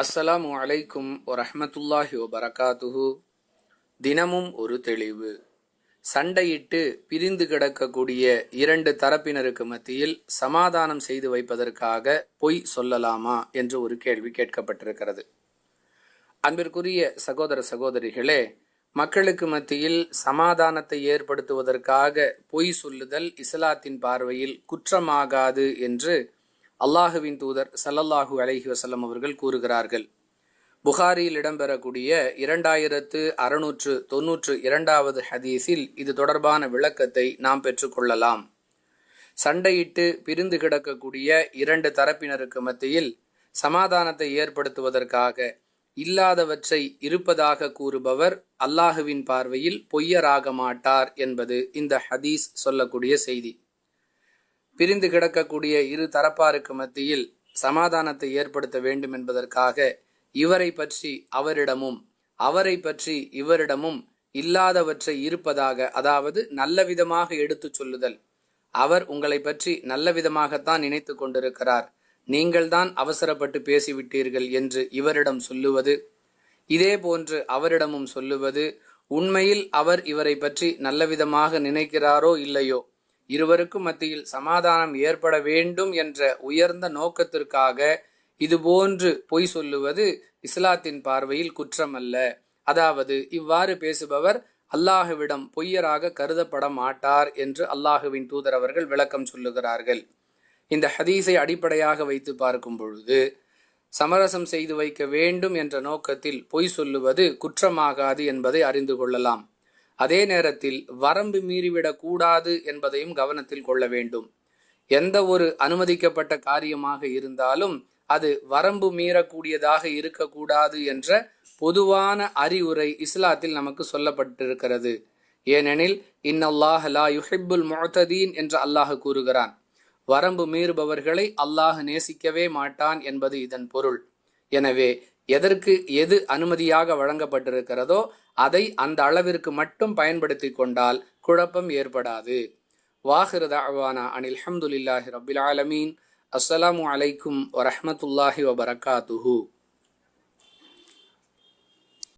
அஸ்ஸலாமு அலைக்கும் வரஹ்மத்துல்லாஹி வபரகாத்துஹு. தினமும் ஒரு தெளிவு. சண்டையிட்டு பிரிந்து கிடக்கக்கூடிய இரண்டு தரப்பினருக்கு மத்தியில் சமாதானம் செய்து வைப்பதற்காக பொய் சொல்லலாமா என்று ஒரு கேள்வி கேட்கப்பட்டிருக்கிறது. அன்பிற்குரிய சகோதர சகோதரிகளே மக்களுக்கு மத்தியில் சமாதானத்தை ஏற்படுத்துவதற்காக பொய் சொல்லுதல் இஸ்லாத்தின் பார்வையில் குற்றமாகாது என்று அல்லாஹுவின் தூதர் சல்லல்லாஹு அலஹி வசல்லம் அவர்கள் கூறுகிறார்கள். புகாரியில் இடம்பெறக்கூடிய இரண்டாயிரத்து அறுநூற்று தொன்னூற்று இரண்டாவது ஹதீஸில் இது தொடர்பான விளக்கத்தை நாம் பெற்றுக்கொள்ளலாம் சண்டையிட்டு பிரிந்து கிடக்கக்கூடிய இரண்டு தரப்பினருக்கு மத்தியில் சமாதானத்தை ஏற்படுத்துவதற்காக இல்லாதவற்றை இருப்பதாக கூறுபவர் அல்லாஹுவின் பார்வையில் பொய்யராக மாட்டார் என்பது இந்த ஹதீஸ் சொல்லக்கூடிய செய்தி. பிரிந்து கிடக்கக்கூடிய இரு தரப்பாருக்கு மத்தியில் சமாதானத்தை ஏற்படுத்த வேண்டும் என்பதற்காக இவரை பற்றி அவரிடமும் அவரை பற்றி இவரிடமும் இல்லாதவற்றை இருப்பதாக அதாவது நல்ல விதமாக எடுத்துச் சொல்லுதல். அவர் உங்களை பற்றி நல்ல விதமாகத்தான் நினைத்து கொண்டிருக்கிறார். நீங்கள்தான் அவசரப்பட்டு பேசிவிட்டீர்கள் என்று இவரிடம் சொல்லுவது இதே போன்று அவரிடமும் சொல்லுவது உண்மையில் அவர் இவரை பற்றி நல்ல விதமாக நினைக்கிறாரோ இல்லையோ? இருவருக்கும் மத்தியில் சமாதானம் ஏற்பட வேண்டும் என்ற உயர்ந்த நோக்கத்திற்காக இதுபோன்று பொய் சொல்லுவது இஸ்லாத்தின் பார்வையில் குற்றம் அல்ல அதாவது இவ்வாறு பேசுபவர் அல்லாஹுவிடம் பொய்யராக கருதப்பட மாட்டார் என்று அல்லாஹுவின் தூதர் அவர்கள் விளக்கம் சொல்லுகிறார்கள். இந்த ஹதீஸை அடிப்படையாக வைத்து பார்க்கும் பொழுது சமரசம் செய்து வைக்க வேண்டும் என்ற நோக்கத்தில் பொய் சொல்லுவது குற்றமாகாது என்பதை அறிந்து கொள்ளலாம். அதே நேரத்தில் வரம்பு மீறிவிடக் கூடாது என்பதையும் கவனத்தில் கொள்ள வேண்டும். எந்த ஒரு அனுமதிக்கப்பட்ட காரியமாக இருந்தாலும் அது வரம்பு மீறக்கூடியதாக இருக்கக்கூடாது என்ற பொதுவான அறிவுரை இஸ்லாத்தில் நமக்கு சொல்லப்பட்டிருக்கிறது. ஏனெனில் இன்னல்லாஹ் லா யுஹிப்புல் முஅத்ததீன் என்று அல்லாஹ் கூறுகிறான். வரம்பு மீறுபவர்களை அல்லாஹ் நேசிக்கவே மாட்டான் என்பது இதன் பொருள். எனவே எதற்கு எது அனுமதியாக வழங்கப்பட்டிருக்கிறதோ அதை அந்த அளவிற்கு மட்டும் பயன்படுத்தி கொண்டால் குழப்பம் ஏற்படாது. வாஹிரு அவானா அனில் ஹம்துலில்லாஹி ரபில் ஆலமீன். அஸ்ஸலாமு அலைக்கும் வரஹமத்துல்லாஹி வபரகாத்துஹூ.